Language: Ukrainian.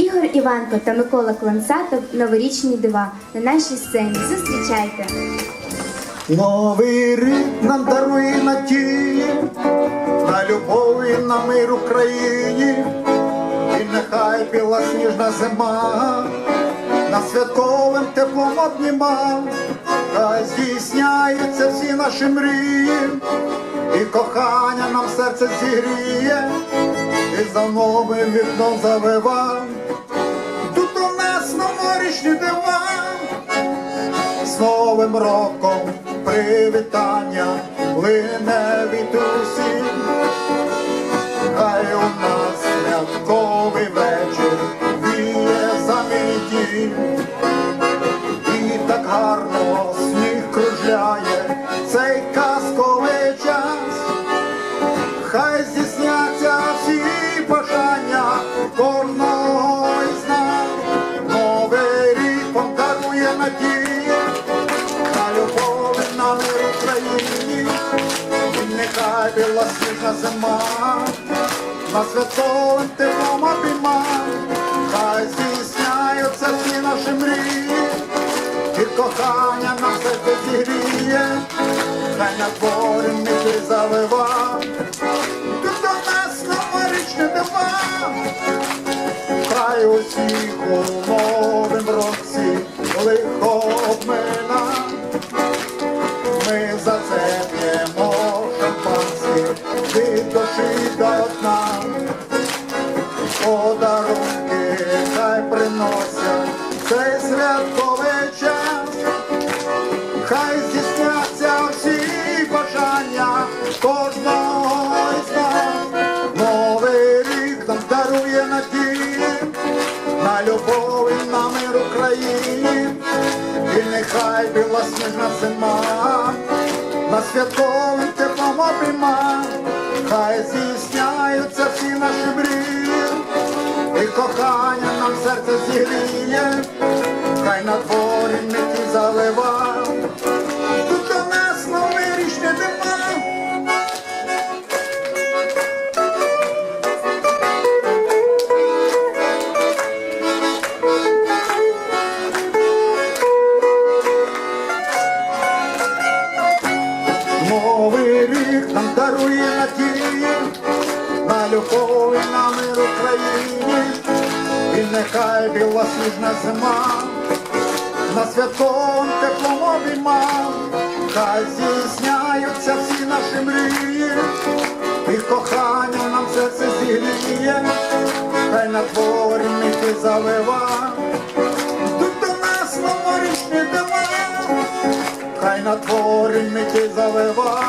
Ігор Іванко та Микола Клансатов новорічні дива на нашій сцені. Зустрічайте! Новий рік нам дарує надії, на любов і на мир Україні, і нехай біла сніжна зима, на святковим теплом обніма, хай здійсняються всі наші мрії, і кохання нам серце зігріє, і за новим вікном завива. У дива. З Новим роком привітання лине від усіх. Нехай біла зима на святковим теплом обійма. Хай здійсняються всі наші мрії. І кохання нам серце зігріє, хай на дворі мити завива. Приносять цей святковий час. Хай здійсняться всі бажання кожного із нас. Новий рік нам дарує надії на любов і на мир Україні. І нехай біла сніжна зима на святковим теплом обійма. Хай здійсняються всі наші мрії, нам серце зігріє, хай на дворі миті залива. Тут до нас новорічне дива. Новий рік нам дарує надії на любов і на мир Україні. Нехай біла сніжна зима на святковим теплом обійма. Хай здійсняються всі наші мрії, і кохання нам серце зігріє, хай на дворі мити залива. Тут до нас новорічні дива, хай на дворі мити залива.